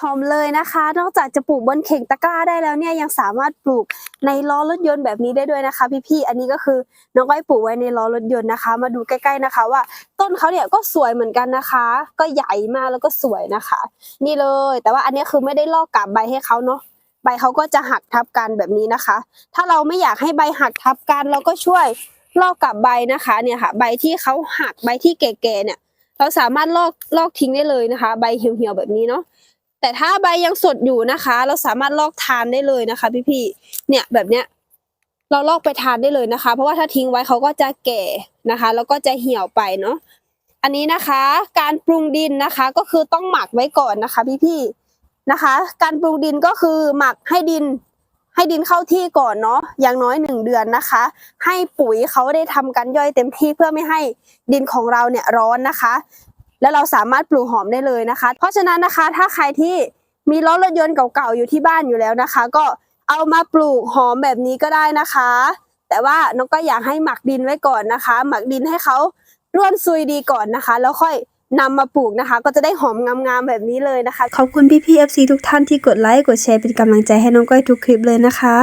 หอมเลยนะคะ นอกจากจะปลูกบนเข่งตะกร้าได้แล้วเนี่ยยังสามารถปลูกในล้อรถยนต์แบบนี้ได้ด้วยนะคะพี่ๆอันนี้ก็คือน้องก้อยปลูกไว้ในล้อรถยนต์นะคะ มาดูใกล้ๆนะคะ ว่าต้นเขาเนี่ยก็สวยเหมือนกันนะคะ ก็ใหญ่มากแล้วก็สวยนะคะ นี่เลย แต่ว่าอันนี้คือไม่ได้ลอกกาบใบให้เขาเนาะใบเขาก็จะหักทับกันแบบนี้นะคะ ถ้าเราไม่อยากให้ใบหักทับกันเราก็ช่วยลอกกาบใบนะคะเนี่ยค่ะ ใบที่เขาหักใบที่แก่ๆเนี่ย เราสามารถลอกลอกทิ้งได้เลยนะคะ ใบเหี่ยวๆแบบนี้เนาะ แต่ถ้าใบยังสดอยู่นะคะ เราสามารถลอกทานได้เลยนะคะ พี่ๆเนี่ยแบบเนี้ยเราลอกไปทานได้เลยนะคะ เพราะว่าถ้าทิ้งไว้เขาก็จะแก่นะคะ แล้วก็จะเหี่ยวไปเนาะอันนี้นะคะการปรุงดินนะคะก็คือต้องหมักไว้ก่อนนะคะ พี่ๆนะคะ การปรุงดินก็คือหมักให้ดินให้ดินเข้าที่ก่อนเนาะอย่างน้อยหนึ่งเดือนนะคะ ให้ปุ๋ยเขาได้ทำการย่อยเต็มที่เพื่อไม่ให้ดินของเราเนี่ยร้อนนะคะ แล้วเราสามารถปลูกหอมได้เลยนะคะ เพราะฉะนั้นนะคะถ้าใครที่มีรถรถยนต์เก่าๆอยู่ที่บ้านอยู่แล้วนะคะ ก็เอามาปลูกหอมแบบนี้ก็ได้นะคะ แต่ว่าน้องก็อยากให้หมักดินไว้ก่อนนะคะ หมักดินให้เขาร่วนซุยดีก่อนนะคะ แล้วค่อยนำมาปลูกนะคะ ก็จะได้หอมงามๆแบบนี้เลยนะคะ ขอบคุณพี่ๆ FC ทุกท่านที่กดไลค์กดแชร์เป็นกำลังใจให้น้องก้อยทุกคลิปเลยนะคะ